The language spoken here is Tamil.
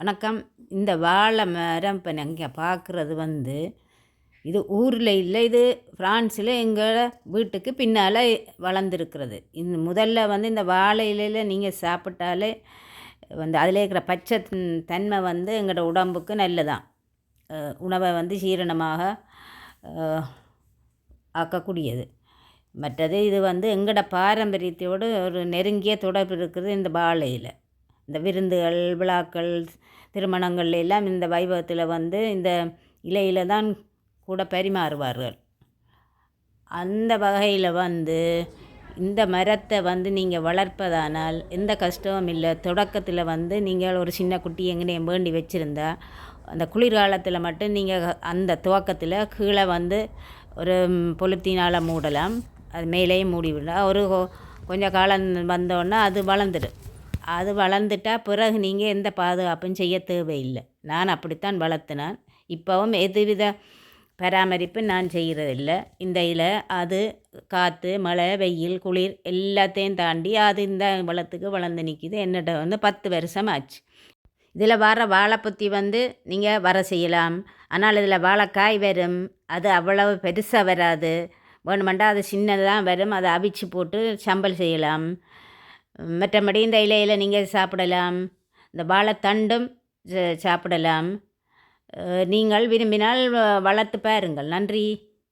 வணக்கம். இந்த வாழை மரம் இப்போ நீங்கள் பார்க்குறது வந்து இது ஊரில் இல்லை இது ஃப்ரான்ஸில் எங்கள் வீட்டுக்கு பின்னால் வளர்ந்துருக்கிறது. இந்த முதல்ல வந்து இந்த வாழை இலையில் நீங்கள் சாப்பிட்டாலே வந்து அதில் இருக்கிற பச்சை தன்மை வந்து எங்களோட உடம்புக்கு நல்லதான் உணவை வந்து சீரணமாக ஆக்கக்கூடியது. மற்றது இது வந்து எங்களோட பாரம்பரியத்தோடு ஒரு நெருங்கிய தொடர்பு இருக்குது இந்த வாழையில். இந்த விருந்துகள் விழாக்கள் திருமணங்கள்ல எல்லாம் இந்த வைபவத்தில் வந்து இந்த இலையில் தான் கூட பரிமாறுவார்கள். அந்த வகையில் வந்து இந்த மரத்தை வந்து நீங்கள் வளர்ப்பதானால் எந்த கஷ்டமும் இல்லை. தொடக்கத்தில் வந்து நீங்கள் ஒரு சின்ன குட்டி எங்கேயும் வேண்டி வச்சுருந்தா அந்த குளிர்காலத்தில் மட்டும் நீங்கள் அந்த துவக்கத்தில் கீழே வந்து ஒரு பொலித்தீனால் மூடலாம். அது மேலேயும் மூடி விடலாம். ஒரு கொஞ்சம் காலம் வந்தோடனே அது வளர்ந்துடும். அது வளர்ந்துட்டா பிறகு நீங்கள் எந்த பாதுகாப்பும் செய்ய தேவையில்லை. நான் அப்படித்தான் வளர்த்தினான். இப்போவும் எதுவித பராமரிப்பு நான் செய்கிறதில்ல. இந்த இலை அது காற்று மழை வெயில் குளிர் எல்லாத்தையும் தாண்டி அது இந்த வளத்துக்கு வளர்ந்து நிற்கிது என்னட்ட வந்து பத்து வருஷம் ஆச்சு. இதில் வர வாழைப்பொத்தி வந்து நீங்கள் வர செய்யலாம். ஆனால் இதில் வாழைக்காய் வரும். அது அவ்வளவு பெருசாக வராது. வேணுமெண்டா அது சின்னதாக வரும். அதை அவிச்சு போட்டு சம்பல் செய்யலாம். மற்றபடி இந்த இலையில் நீங்கள் சாப்பிடலாம். இந்த வாழைத்தண்டும் ச- சாப்பிடலாம். நீங்கள் விரும்பினால் வ- வளர்த்து பாருங்கள். நன்றி.